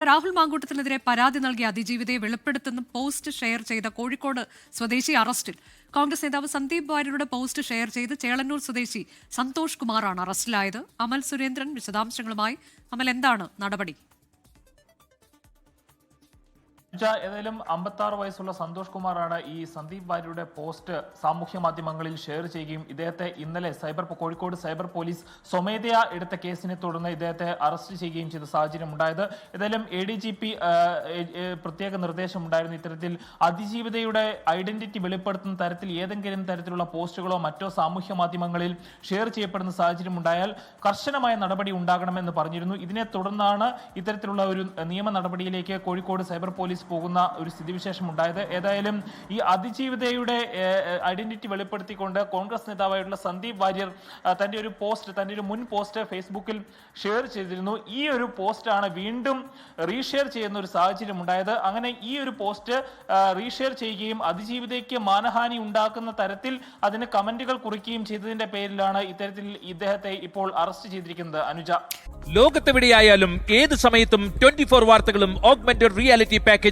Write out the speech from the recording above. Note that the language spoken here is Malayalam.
രാഹുൽ മാങ്കൂട്ടത്തിനെതിരെ പരാതി നൽകിയ അതിജീവിതയെ വെളിപ്പെടുത്തുന്ന പോസ്റ്റ് ഷെയർ ചെയ്ത കോഴിക്കോട് സ്വദേശി അറസ്റ്റിൽ. കോൺഗ്രസ് നേതാവ് സന്ദീപ് വാര്യരുടെ പോസ്റ്റ് ഷെയർ ചെയ്ത് ചേളന്നൂർ സ്വദേശി സന്തോഷ് കുമാറാണ് അറസ്റ്റിലായത്. അമൽ സുരേന്ദ്രൻ വിശദാംശങ്ങളുമായി. അമൽ എന്താണ് നടപടി? എന്നുവെച്ചാ ഏതായാലും അമ്പത്തി ആറ് വയസ്സുള്ള സന്തോഷ് കുമാറാണ് ഈ സന്ദീപ് ഭാര്യയുടെ പോസ്റ്റ് സാമൂഹ്യ മാധ്യമങ്ങളിൽ ഷെയർ ചെയ്യുകയും ഇദ്ദേഹത്തെ ഇന്നലെ സൈബർ കോഴിക്കോട് സൈബർ പോലീസ് സ്വമേധയാ എടുത്ത കേസിനെ തുടർന്ന് ഇദ്ദേഹത്തെ അറസ്റ്റ് ചെയ്യുകയും ചെയ്ത സാഹചര്യം ഉണ്ടായത്. ഏതായാലും എ ഡി ജി പി പ്രത്യേക നിർദ്ദേശം ഉണ്ടായിരുന്നു. ഇത്തരത്തിൽ അതിജീവിതയുടെ ഐഡന്റിറ്റി വെളിപ്പെടുത്തുന്ന തരത്തിൽ ഏതെങ്കിലും തരത്തിലുള്ള പോസ്റ്റുകളോ മറ്റോ സാമൂഹ്യ മാധ്യമങ്ങളിൽ ഷെയർ ചെയ്യപ്പെടുന്ന സാഹചര്യം ഉണ്ടായാൽ കർശനമായ നടപടി ഉണ്ടാകണമെന്ന് പറഞ്ഞിരുന്നു. ഇതിനെ തുടർന്നാണ് ഇത്തരത്തിലുള്ള ഒരു നിയമ നടപടിയിലേക്ക് കോഴിക്കോട് സൈബർ പോലീസ് പോകുന്ന ഒരു സ്ഥിതിവിശേഷം ഉണ്ടായത് ഏതായാലും ഈ അതിജീവിതയുടെ ഐഡന്റിറ്റി വെളിപ്പെടുത്തിക്കൊണ്ട് കോൺഗ്രസ് നേതാവായിട്ടുള്ള സന്ദീപ് വാര്യർ തന്റെ ഒരു പോസ്റ്റ് തന്റെ ഒരു മുൻ പോസ്റ്റ് ഫേസ്ബുക്കിൽ ഷെയർ ചെയ്തിരുന്നു. ഈ ഒരു പോസ്റ്റാണ് വീണ്ടും റീഷെയർ ചെയ്യുന്ന ഒരു സാഹചര്യം ഉണ്ടായത് അങ്ങനെ ഈ ഒരു പോസ്റ്റ് റീഷെയർ ചെയ്യുകയും അതിജീവിതയ്ക്ക് മാനഹാനി ഉണ്ടാക്കുന്ന തരത്തിൽ അതിന് കമന്റുകൾ കുറിക്കുകയും ചെയ്തതിന്റെ പേരിലാണ് ഇത്തരത്തിൽ ഇദ്ദേഹത്തെ ഇപ്പോൾ അറസ്റ്റ് ചെയ്തിരിക്കുന്നത്. അനുജ. ലോകത്തെവിടെയായാലും ഏത് സമയത്തും ട്വന്റി ഫോർ വാർത്തകളും ഓഗ്മെന്റഡ് റിയാലിറ്റി